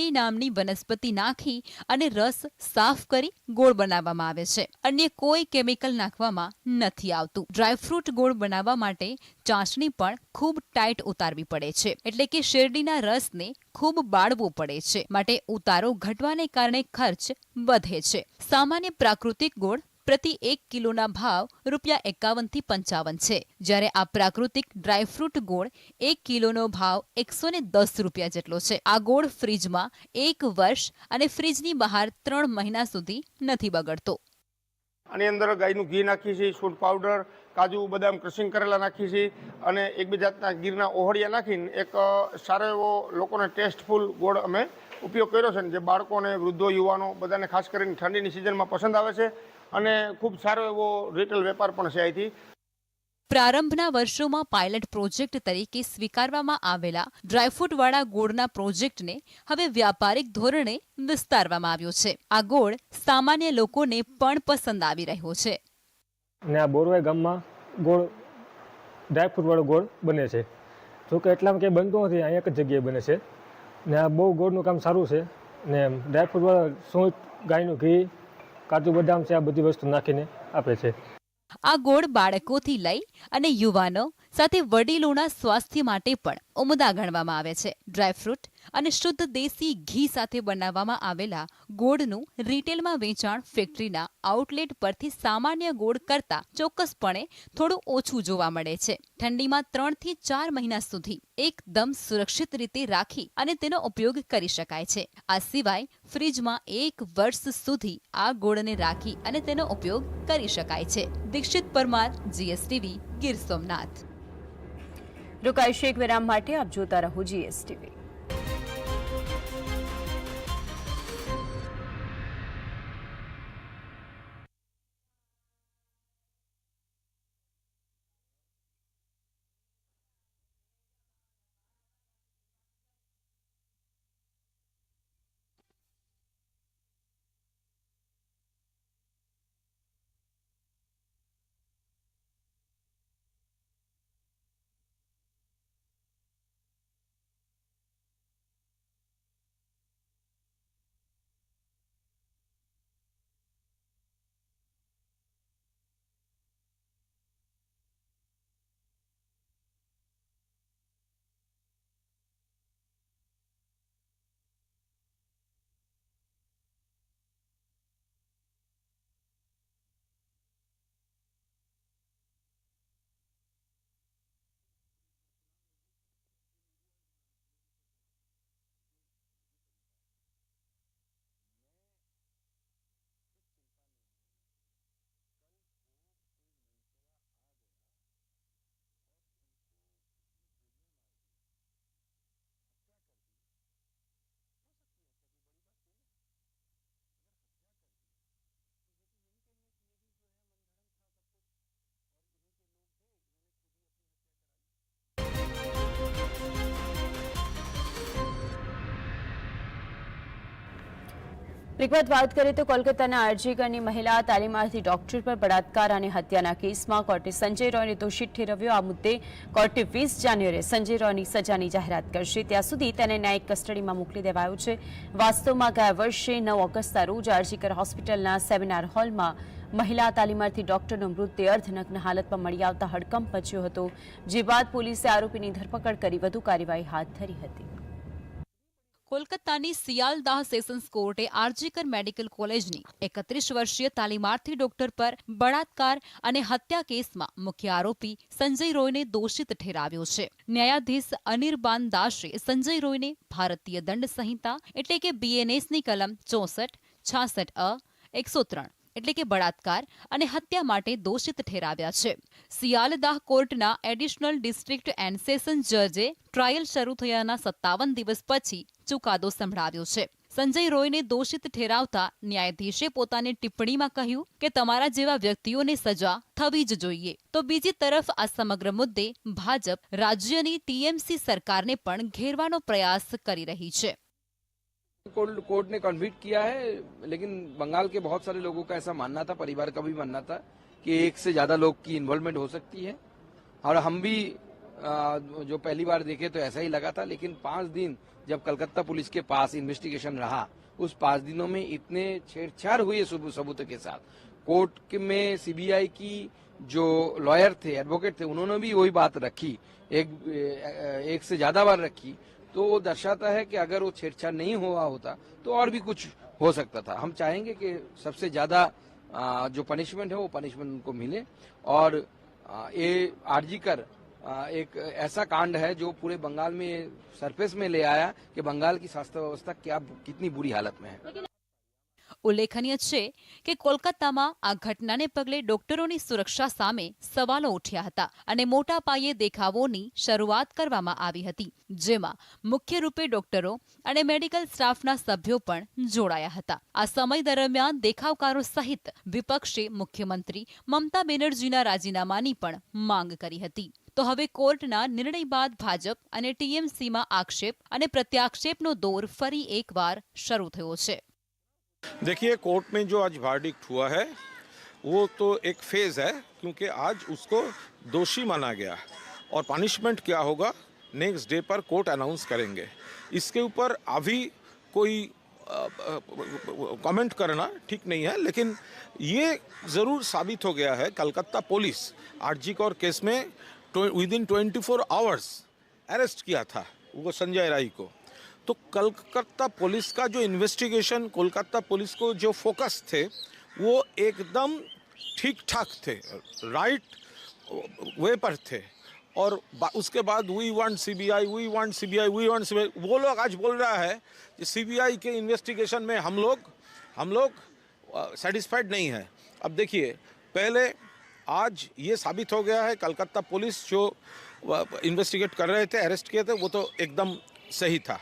ઠંડી નામની વનસ્પતિ નાખી અને રસ સાફ કરી ગોળ બનાવવામાં આવે છે. અન્ય કોઈ કેમિકલ નાખવામાં નથી આવતું. ડ્રાયફ્રૂટ ગોળ બનાવવા માટે ચાસણી પણ ખૂબ ટાઈટ ઉતારવી પડે છે. એટલે કે શેરડીના રસને ખૂબ બાળવું પડે છે. માટે ઉતારો ઘટવાને કારણે ખર્ચ વધે છે. સામાન્ય પ્રાકૃતિક ગોળ પ્રતિ એક કિલોના ભાવ રૂપિયા એકાવનથી પંચાવન છે. જ્યારે આ પ્રાકૃતિક ડ્રાયફ્રૂટ ગોળ એક કિલોનો ભાવ એકસો દસ રૂપિયા જેટલો છે. આ ગોળ ફ્રીજમાં એક વર્ષ અને ફ્રીજની બહાર ત્રણ મહિના સુધી નથી બગડતો. આની અંદર ગાયનું ઘી નાખીએ છીએ સૂટ પાવડર, કાજુ, બદામ ક્રશિંગ કરેલા નાખીએ છીએ અને એક જાતના ગીરના ઓહળિયા નાખીને એક સારો એવો લોકોને ટેસ્ટફુલ ગોળ અમે ઉપયોગ કર્યો છે જે બાળકોને વૃદ્ધો, યુવાનો બધાને ખાસ કરીને ઠંડીની સિઝનમાં પસંદ આવે છે. અને ખૂબ સારો એવો રિટેલ વેપાર પણ છે અહીંથી પ્રારંભના વર્ષોમાં પાયલટ પ્રોજેક્ટ તરીકે સ્વીકારવામાં આવેલા ડ્રાયફ્રૂટવાળા ગોળના પ્રોજેક્ટને હવે વ્યાપારિક ધોરણે વિસ્તારવામાં આવ્યો છે. આ ગોળ સામાન્ય લોકોને પણ પસંદ આવી રહ્યો છે. ને આ બોરવાઈ ગામમાં ગોળ ડ્રાયફ્રૂટવાળો ગોળ બને છે. જો કે એટલામાં કંઈ બનતો નથી અહીંયા એક જ જગ્યાએ બને છે. ને આ બહુ ગોળનું કામ સારું છે. ને ડ્રાયફ્રૂટવાળા સૂંઠ ગાયનું ઘી કાજુ બદામ છે, આ બધી વસ્તુ નાખીને આપે છે. આ ગોળ બાળકોથી લઈ અને યુવાનો સાથે વડીલોના સ્વાસ્થ્ય માટે પણ ઉમદા ગણવામાં આવે છે. ડ્રાયફ્રૂટ અને શુદ્ધ દેશી ઘી સાથે બનાવવામાં આવેલા ગોળનું રિટેલમાં વેચાણ ફેક્ટરીના આઉટલેટ પરથી સામાન્ય ગોળ કરતાં ચોક્કસપણે થોડું ઓછું જોવા મળે છે. ઠંડીમાં ત્રણથી ચાર મહિના સુધી એકદમ સુરક્ષિત રીતે રાખી અને તેનો ઉપયોગ કરી શકાય છે. આ સિવાય ફ્રીજમાં એક વર્ષ સુધી આ ગોળને રાખી અને તેનો ઉપયોગ કરી શકાય છે. દીક્ષિત પરમાર જીએસટીવી ગીર સોમનાથ. રોકાઈશું એક વિરામ માટે આપ જોતા રહો જીએસટીવી વિગત વાત કરીએ તો કોલકાતાના આરજીગરની મહિલા તાલીમાર્થી ડોક્ટર પર બળાત્કાર અને હત્યાના કેસમાં કોર્ટે સંજય રોયને દોષિત ઠેરવ્યો. આ મુદ્દે કોર્ટે વીસ જાન્યુઆરીએ સંજય રોયની સજાની જાહેરાત કરશે. ત્યાં સુધી તેને ન્યાયિક કસ્ટડીમાં મોકલી દેવાયો છે. વાસ્તવમાં ગયા વર્ષે નવ ઓગસ્ટના રોજ આરજીકર હોસ્પિટલના સેમિનાર હોલમાં મહિલા તાલીમાર્થી ડોક્ટરનો મૃતદેહ અર્ધનગ્ન હાલતમાં મળી આવતા હડકંપ મચ્યો હતો. જે બાદ પોલીસે આરોપીની ધરપકડ કરી વધુ કાર્યવાહી હાથ ધરી હતી. કોલકાતાની સિયાલદાહ સેશન્સ કોર્ટે આરજીકર મેડિકલ કોલેજની એકત્રીસ વર્ષીય તાલીમાર્થી ડોક્ટર પર બળાત્કાર અને હત્યા કેસમાં મુખ્ય આરોપી સંજય રોયને દોષિત ઠેરાવ્યો છે. ન્યાયાધીશ અનિર્બાન દાસે સંજય રોયને ભારતીય દંડ સંહિતા એટલે કે બીએનએસની કલમ ચોસઠ, છાસઠ અ, એકસો ત્રણ એટલે કે બળાત્કાર અને હત્યા માટે દોષિત ઠેરાવ્યા છે. સિયાલદાહ કોર્ટના એડિશનલ ડિસ્ટ્રિક્ટ એન્ડ સેશન જજે ટ્રાયલ શરૂ થયાના સત્તાવન દિવસ પછી ચુકાદો સંભળાવ્યો છે. સંજય રોયને દોષિત ઠેરાવતા ન્યાયાધીશે પોતાની ટિપ્પણીમાં કહ્યું કે તમારા જેવા વ્યક્તિઓને સજા થવી જ જોઈએ. તો બીજી તરફ આ સમગ્ર મુદ્દે ભાજપ રાજ્યની ટીએમસી સરકારને પણ ઘેરવાનો પ્રયાસ કરી રહી છે. कोर्ट ने कन्विट किया है, लेकिन बंगाल के बहुत सारे लोगों का ऐसा मानना था, परिवार का भी मानना था, कि एक से ज़्यादा लोग की इन्वॉल्वमेंट हो सकती है। और हम भी जो पहली बार देखे तो ऐसा ही लगा था, लेकिन पाँच दिन जब कलकत्ता पुलिस के पास इन्वेस्टिगेशन रहा, उस पाँच दिनों में इतने छेड़छाड़ सबू- सबूतों के साथ। कोर्ट में सीबीआई की जो लॉयर थे एडवोकेट थे, उन्होंने भी वही बात रखी, एक एक से ज़्यादा बार रखी। तो वो दर्शाता है कि अगर वो छेड़छाड़ नहीं हुआ होता तो और भी कुछ हो सकता था। हम चाहेंगे कि सबसे ज़्यादा जो पनिशमेंट है, वो पनिशमेंट उनको मिले। और ये आरजी कर एक ऐसा कांड है जो पूरे बंगाल में सरफेस में ले आया कि बंगाल की स्वास्थ्य व्यवस्था क्या, कितनी बुरी हालत में है। ઉલ્લેખનીય છે કે કોલકાતામાં આ ઘટનાને પગલે ડોક્ટરોની સુરક્ષા સામે સવાલો ઉઠ્યા હતા અને મોટા પાયે દેખાવોની શરૂઆત કરવામાં આવી હતી, જેમાં મુખ્ય રૂપે ડોક્ટરો અને મેડિકલ સ્ટાફના સભ્યો પણ જોડાયા હતા. આ સમય દરમિયાન દેખાવકારો સહિત વિપક્ષે મુખ્યમંત્રી મમતા બેનર્જીના રાજીનામાની પણ માંગ કરી હતી. તો હવે કોર્ટના નિર્ણય બાદ ભાજપ અને ટીએમસીમાં આક્ષેપ અને પ્રત્યાક્ષેપનો દોર ફરી એકવાર શરૂ થયો છે. देखिए, कोर्ट में जो आज वर्डिक्ट हुआ है, वो तो एक फ़ेज़ है, क्योंकि आज उसको दोषी माना गया और पनिशमेंट क्या होगा नेक्स्ट डे पर कोर्ट अनाउंस करेंगे। इसके ऊपर अभी कोई कमेंट करना ठीक नहीं है, लेकिन ये ज़रूर साबित हो गया है Calcutta police, R G Kar case में within twenty four hours arrest किया था वो संजय राय को। तो कलकत्ता पुलिस का जो इन्वेस्टिगेशन कोलकाता पुलिस को जो फोकस थे, वो एकदम ठीक ठाक थे राइट वे पर थे। और उसके बाद we want CBI we want CBI we want CBI वो लोग आज बोल रहा है कि सीबीआई के इन्वेस्टिगेशन में हम लोग हम लोग सेटिस्फाइड नहीं है। अब देखिए, पहले आज ये साबित हो गया है, कलकत्ता पुलिस जो इन्वेस्टिगेट कर रहे थे अरेस्ट किए थे, वो तो एकदम सही था।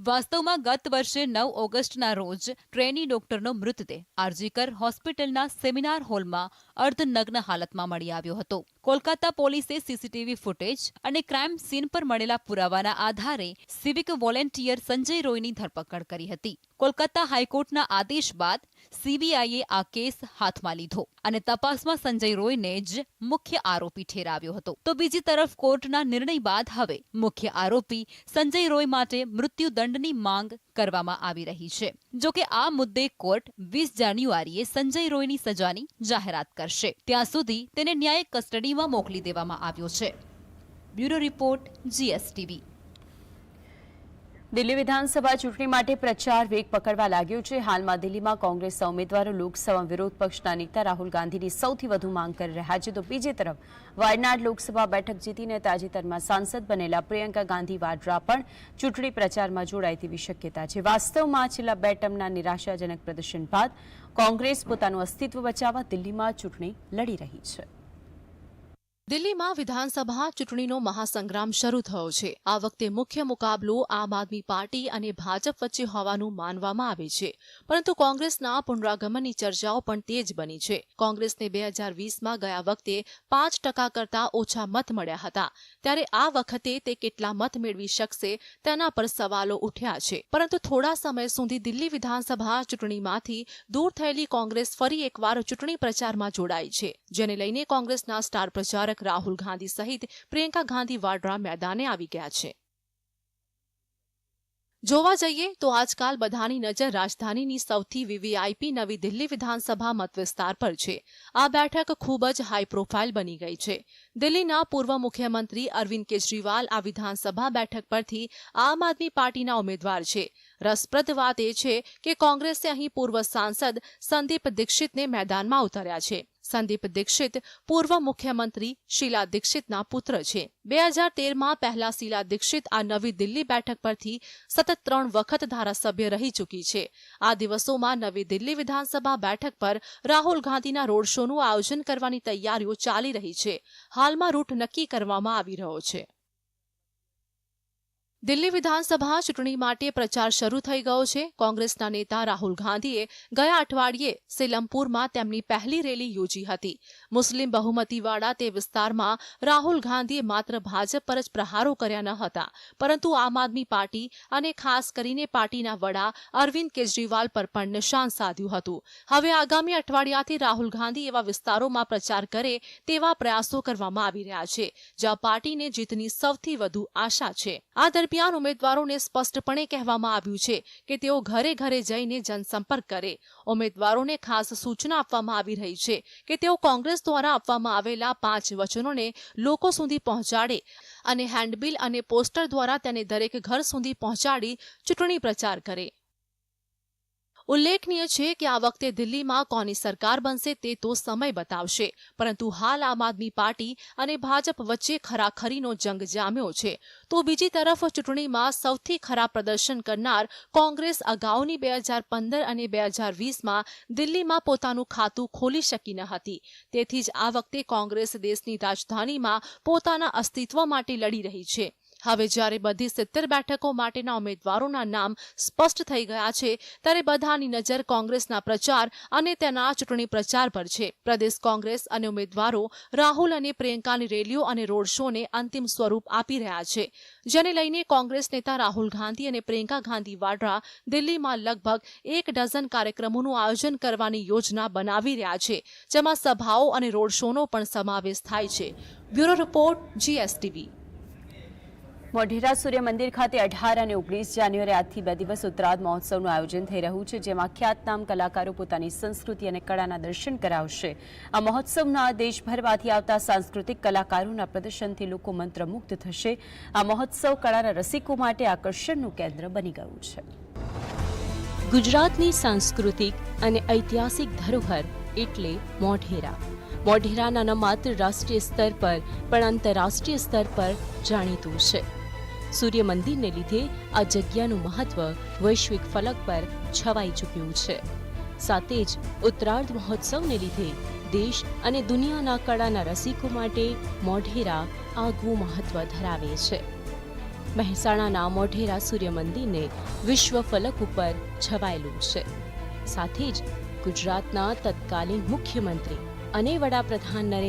વાસ્તવમાં ગત વર્ષે નવ ઓગસ્ટના રોજ ટ્રેની ડોક્ટરનો મૃતદેહ આરજીકર હોસ્પિટલના સેમિનાર હોલમાં અર્ધનગ્ન હાલતમાં મળી આવ્યો હતો. કોલકાતા પોલીસે સીસીટીવી ફૂટેજ અને ક્રાઇમ સીન પર મળેલા પુરાવાના આધારે સિવિક વોલેન્ટિયર સંજય રોયની ધરપકડ કરી હતી. કોલકાતા હાઈકોર્ટના આદેશ બાદ સીબીઆઈએ આ કેસ હાથમાં લીધો અને તપાસમાં સંજય રોયને જ મુખ્ય આરોપી ઠેરાવ્યો હતો. તો બીજી તરફ કોર્ટના નિર્ણય બાદ હવે મુખ્ય આરોપી સંજય રોય માટે મૃત્યુદંડની માંગ કરવામાં આવી રહી છે. જોકે આ મુદ્દે કોર્ટ વીસ જાન્યુઆરીએ સંજય રોયની સજાની જાહેરાત કરશે ત્યાં સુધી તેને ન્યાયિક કસ્ટડીમાં મોકલી દેવામાં આવ્યો છે. Bureau report GSTV. દિલ્હી વિધાનસભા ચૂંટણી માટે પ્રચાર વેગ પકડવા લાગ્યો છે. હાલમાં દિલ્હીમાં કોંગ્રેસના ઉમેદવારો, લોકસભા વિરોધ પક્ષના નેતા રાહુલ ગાંધીની સૌથી વધુ માંગ કરી રહ્યા છે. તો બીજી તરફ, વાયનાડ લોકસભા બેઠક જીતીને તાજેતરમાં સાંસદ બનેલા પ્રિયંકા ગાંધી વાડ્રા પણ ચૂંટણી પ્રચારમાં જોડાય તેવી શક્યતા છે. વાસ્તવમાં છેલ્લા બે ટર્મના નિરાશાજનક પ્રદર્શન બાદ કોંગ્રેસ પોતાનું અસ્તિત્વ બચાવવા દિલ્હીમાં ચૂંટણી લડી રહી છે. દિલ્હીમાં વિધાનસભા ચૂંટણીનો મહાસંગ્રામ શરૂ થયો છે. આ વખતે મુખ્ય મુકાબલો આમ આદમી પાર્ટી અને ભાજપ વચ્ચે હોવાનું માનવામાં આવે છે. પરંતુ કોંગ્રેસના પુનરાગમનની ચર્ચાઓ પણ તેજ બની છે. કોંગ્રેસને બે હજાર વીસમાં ગયા વખતે પાંચ ટકા કરતા ઓછા મત મળ્યા હતા. ત્યારે આ વખતે તે કેટલા મત મેળવી શકશે તેના પર સવાલો ઉઠ્યા છે. પરંતુ થોડા સમય સુધી દિલ્હી વિધાનસભા ચૂંટણીમાંથી દૂર થયેલી કોંગ્રેસ ફરી એકવાર ચૂંટણી પ્રચારમાં જોડાઈ છે. જેને લઈને કોંગ્રેસના સ્ટાર પ્રચારક રાહુલ ગાંધી સહિત પ્રિયંકા ગાંધી વાડ્રા મેદાને આવી ગયા છે. જોવા જઈએ તો આજકાલ બધાની નજર રાજધાનીની સૌથી વીવીઆઈપી નવી દિલ્હી વિધાનસભા મતવિસ્તાર પર છે. આ બેઠક ખૂબ જ હાઈ પ્રોફાઇલ બની ગઈ છે. દિલ્હીના પૂર્વ મુખ્યમંત્રી અરવિંદ કેજરીવાલ આ વિધાનસભા બેઠક પરથી આમ આદમી પાર્ટીના ઉમેદવાર છે. રસપ્રદ વાત એ છે કે કોંગ્રેસે અહીં પૂર્વ સાંસદ સંદીપ દીક્ષિતને મેદાનમાં ઉતાર્યા છે. સંદીપ દીક્ષિત પૂર્વ મુખ્યમંત્રી શીલા દીક્ષિતના પુત્ર છે. બે હજાર તેરમાં પહેલા શીલા દીક્ષિત આ નવી દિલ્હી બેઠક પરથી સતત ત્રણ વખત ધારાસભ્ય રહી ચૂકી છે. આ દિવસોમાં નવી દિલ્હી વિધાનસભા બેઠક પર રાહુલ ગાંધીના રોડ શોનું આયોજન કરવાની તૈયારીઓ ચાલી રહી છે. હાલમાં રૂટ નક્કી કરવામાં આવી રહ્યો છે. દિલ્હી વિધાનસભા ચૂંટણી માટે પ્રચાર શરૂ થઈ ગયો છે. કોંગ્રેસના નેતા રાહુલ ગાંધીએ ગયા અઠવાડિયે સિલમપુરમાં તેમની પહેલી રેલી યોજી હતી. મુસ્લિમ બહુમતીવાળા તે વિસ્તારમાં રાહુલ ગાંધીએ માત્ર ભાજપ પર જ પ્રહારો કર્યા ન હતા, પરંતુ આમ આદમી પાર્ટી અને ખાસ કરીને પાર્ટીના વડા અરવિંદ કેજરીવાલ પર પણ નિશાન સાધ્યું હતું. હવે આગામી અઠવાડિયાથી રાહુલ ગાંધી એવા વિસ્તારોમાં પ્રચાર કરે તેવા પ્રયાસો કરવામાં આવી રહ્યા છે, જ્યાં પાર્ટીને જીતની સૌથી વધુ આશા છે. આ દરમિયાન ઉમેદવારોને સ્પષ્ટપણે કહેવામાં આવ્યું છે કે તેઓ ઘરે ઘરે જઈને જનસંપર્ક કરે. ઉમેદવારોને ખાસ સૂચના આપવામાં આવી રહી છે કે તેઓ કોંગ્રેસ દ્વારા આપવામાં આવેલા પાંચ વચનોને લોકો સુધી પહોંચાડે અને હેન્ડબિલ અને પોસ્ટર દ્વારા તેને દરેક ઘર સુધી પહોંચાડી ચૂંટણી પ્રચાર કરે. ઉલ્લેખનીય છે કે આ વખતે દિલ્હીમાં કોની સરકાર બનશે તે તો સમય બતાવશે. પરંતુ હાલ આમ આદમી પાર્ટી અને ભાજપ વચ્ચે ખરાખરીનો જંગ જામ્યો છે. તો બીજી તરફ ચૂંટણીમાં સૌથી ખરાબ પ્રદર્શન કરનાર કોંગ્રેસ અગાઉની બે હજાર પંદર અને બે હજાર વીસમાં દિલ્હીમાં પોતાનું ખાતું ખોલી શકી ન હતી. તેથી જ આ વખતે કોંગ્રેસ દેશની રાજધાનીમાં પોતાના અસ્તિત્વ માટે લડી રહી છે. હવે જ્યારે બધી સિત્તેર બેઠકો માટેના ઉમેદવારોના નામ સ્પષ્ટ થઈ ગયા છે, ત્યારે બધાની નજર કોંગ્રેસના પ્રચાર અને તેના ચૂંટણી પ્રચાર પર છે. પ્રદેશ કોંગ્રેસ અને ઉમેદવારો રાહુલ અને પ્રિયંકાની રેલીઓ અને રોડ શોને અંતિમ સ્વરૂપ આપી રહ્યા છે. જેને લઈને કોંગ્રેસ નેતા રાહુલ ગાંધી અને પ્રિયંકા ગાંધી વાડ્રા દિલ્હીમાં લગભગ એક ડઝન કાર્યક્રમોનું આયોજન કરવાની યોજના બનાવી રહ્યા છે, જેમાં સભાઓ અને રોડ શોનો પણ સમાવેશ થાય છે. Bureau report, GSTV. મોઢેરા સૂર્ય મંદિર ખાતે અઢાર અને ઓગણીસ જાન્યુઆરી આજથી બે દિવસ ઉત્તરાધ મહોત્સવનું આયોજન થઈ રહ્યું છે, જેમાં ખ્યાતનામ કલાકારો પોતાની સંસ્કૃતિ અને કળાના દર્શન કરાવશે. આ મહોત્સવના દેશભરમાંથી આવતા સાંસ્કૃતિક કલાકારોના પ્રદર્શનથી લોકો મંત્રમુગ્ધ થશે. આ મહોત્સવ કળાના રસિકો માટે આકર્ષણનું કેન્દ્ર બની ગયું છે. ગુજરાતની સાંસ્કૃતિક અને ઐતિહાસિક ધરોહર એટલે મોઢેરા. મોઢેરાના ન માત્ર રાષ્ટ્રીય સ્તર પર, પણ આંતરરાષ્ટ્રીય સ્તર પર જાણીતું છે. સૂર્ય મંદિરને લીધે આ જગ્યાનું મહત્વ વૈશ્વિક ફલક પર છવાઈ ચૂક્યું છે. સાથે જ ઉત્તરાર્ધ મહોત્સવને લીધે દેશ અને દુનિયાના કળાના રસિકો માટે મોઢેરા આગવું મહત્વ ધરાવે છે. મહેસાણાના મોઢેરા સૂર્ય મંદિરને વિશ્વ ફલક ઉપર છવાયેલું છે. સાથે જ ગુજરાતના તત્કાલીન મુખ્યમંત્રી અને વડાપ્રધાન નરેન્દ્ર